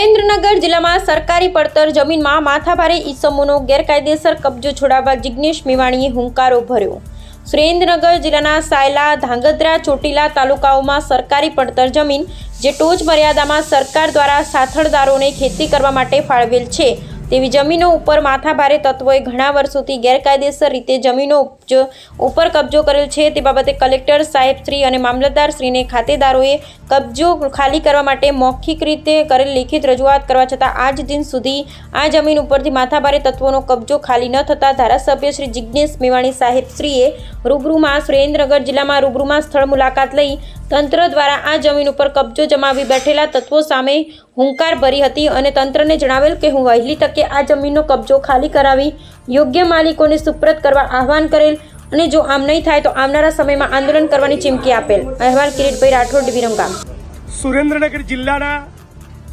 સુરેન્દ્રનગર જિલ્લામાં સરકારી પડતર જમીનમાં માથાભારે ઈસમોનો ગેરકાયદેસર કબજો છોડાવવા જિજ્ઞેશ મેવાણીએ હુંકારો ભર્યો. સુરેન્દ્રનગર જિલ્લાના સાયલા, ધાંગધ્રા, ચોટીલા તાલુકાઓમાં સરકારી પડતર જમીન જે ટોચ મર્યાદામાં સરકાર દ્વારા સાથળદારોને ખેતી કરવા માટે ફાળવેલ છે. તેવી જમીનો ઉપર માથાભારે તત્વોએ ઘણા વર્ષોથી ગેરકાયદેસર રીતે જમીનો ઉપર કબજો કરેલ છે. તે બાબતે કલેક્ટર સાહેબ શ્રી અને મામલતદાર શ્રીને ખાતેદારોએ કબજો ખાલી કરવા માટે મૌખિક રીતે કરેલ લેખિત રજૂઆત કરવા છતાં આજ દિન સુધી આ જમીન ઉપરથી માથાભારે તત્વોનો કબજો ખાલી ન થતાં ધારાસભ્ય શ્રી જિજ્ઞેશ મેવાણી સાહેબશ્રીએ રૂબરૂમાં સુરેન્દ્રનગર જિલ્લામાં રૂબરૂમાં સ્થળ મુલાકાત લઈ તંત્ર દ્વારા આ જમીન ઉપર કબજો જમાવી બેઠેલા તત્વો સામે હુંકાર ભરી હતી અને તંત્રને જણાવેલ કે હું વહેલી તકે આ જમીનનો કબજો ખાલી કરાવી યોગ્ય માલિકોને સુપ્રત કરવા આહવાન કરેલ અને જો આમ નહીં થાય તો આવનારા સમયમાં આંદોલન કરવાની ચીમકી આપેલ. અહેવાલ કિરીટભાઈ રાઠોડ વિરમગામ સુરેન્દ્રનગર જિલ્લાના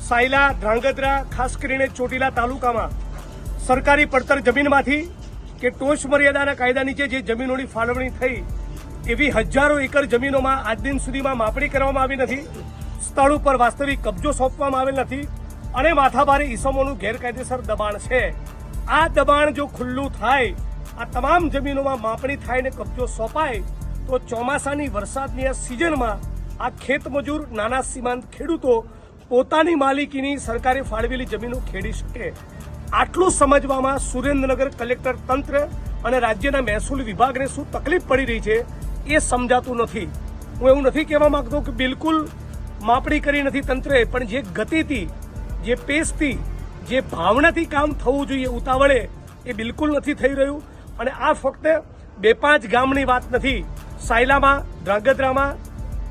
સાયલા, ધ્રાંગધ્રા, ખાસ કરીને ચોટીલા તાલુકામાં સરકારી પડતર જમીનમાંથી કે ટોચ મર્યાદાના કાયદા નીચે જે જમીનોની ફાળવણી થઈ એવી હજારો એકર જમીનોમાં આજ દિન સુધીમાં માપણી કરવામાં આવી નથી. સ્થળ ઉપર વાસ્તવિક કબજો સોંપવામાં આવેલ નથી અને માથાભારે ઈસમોનું ગેરકાયદેસર દબાણ છે. આ દબાણ જો ખુલ્લું થાય, આ તમામ જમીનોમાં માપણી થાય ને કબજો સોંપાય, તો ચોમાસાની વરસાદની આ સિઝનમાં આ ખેતમજૂર નાના સીમાંત ખેડૂતો પોતાની માલિકીની સરકારે ફાળવેલી જમીનો ખેડી શકે. આટલું સમજવામાં સુરેન્દ્રનગર કલેક્ટર તંત્ર અને રાજ્યના મહેસૂલ વિભાગને શું તકલીફ પડી રહી છે એ સમજાતું નથી. હું એવું નથી કહેવા માંગતો કે બિલકુલ માપણી કરી નથી તંત્રએ, પણ જે ગતિથી, જે પેસથી, જે ભાવનાથી કામ થવું જોઈએ ઉતાવળે, એ બિલકુલ નથી થઈ રહ્યું. અને આ ફક્ત બે પાંચ ગામની વાત નથી. સાયલામાં, ધ્રાંગધ્રામાં,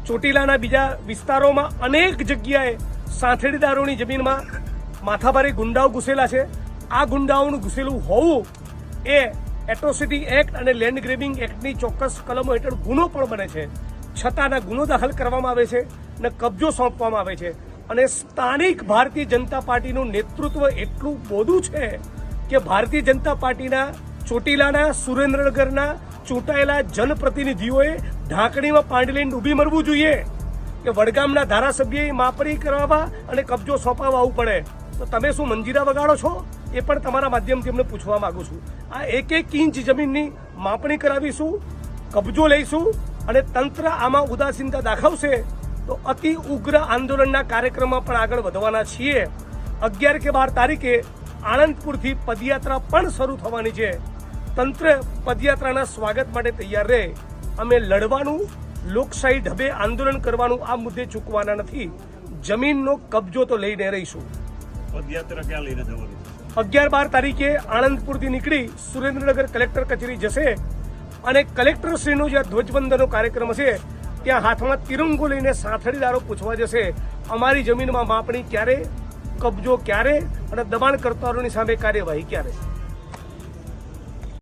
ચોટીલાના બીજા વિસ્તારોમાં અનેક જગ્યાએ સાંથેડીદારોની જમીનમાં માથાભારે ગુંડાઓ ઘૂસેલા છે. આ ગુંડાઓનું ઘૂસેલું હોવું એ એટ્રોસિટી એક્ટ અને લેન્ડ ગ્રેબિંગ એક્ટની ચોક્કસ કલમો હેઠળ ગુનો પણ બને છે. છતાંના ગુનો દાખલ કરવામાં આવે છે અને કબજો સોંપવામાં આવે છે. અને સ્થાનિક ભારતીય જનતા પાર્ટીનું નેતૃત્વ એટલું બોધું છે કે ભારતીય જનતા પાર્ટીના ચોટીલાના, સુરેન્દ્રનગરના ચૂંટાયેલા જનપ્રતિનિધિઓએ ઢાંકણીમાં પાંડી લઈને ડૂબી મરવું જોઈએ કે વડગામના ધારાસભ્યએ માપણી કરાવવા અને કબજો સોંપાવવા આવવું પડે. તો તમે શું મંજીરા વગાડો છો? એ પણ તમારા માધ્યમથી અમને પૂછવા માગું છું. આ એક એક ઇંચ જમીનની માપણી કરાવીશું, કબજો લઈશું અને તંત્ર આમાં ઉદાસીનતા દાખવશે તો અતિ ઉગ્ર આંદોલનના કાર્યક્રમમાં પણ આગળ વધવાના છીએ. અગિયાર કે બાર તારીખે આણંદપુરથી પદયાત્રા પણ શરૂ થવાની છે. તંત્ર પદયાત્રાના સ્વાગત માટે તૈયાર રહે. અમે લડવાનું, લોકશાહી ઢબે આંદોલન કરવાનું આ મુદ્દે ચૂકવાના નથી. જમીનનો કબજો તો લઈને રહીશું. અગિયાર બાર તારીખે આણંદપુરથી નીકળી સુરેન્દ્રનગર કલેક્ટર કચેરી જશે અને કલેક્ટરશ્રીનો જે ધ્વજવંદનનો કાર્યક્રમ હશે, ત્યાં હાથમાં તિરંગો લઈને સાથળીદારો પૂછવા જશે, અમારી જમીનમાં માપણી ક્યારે, કબજો ક્યારે અને દબાણકર્તાઓની સામે કાર્યવાહી ક્યારે?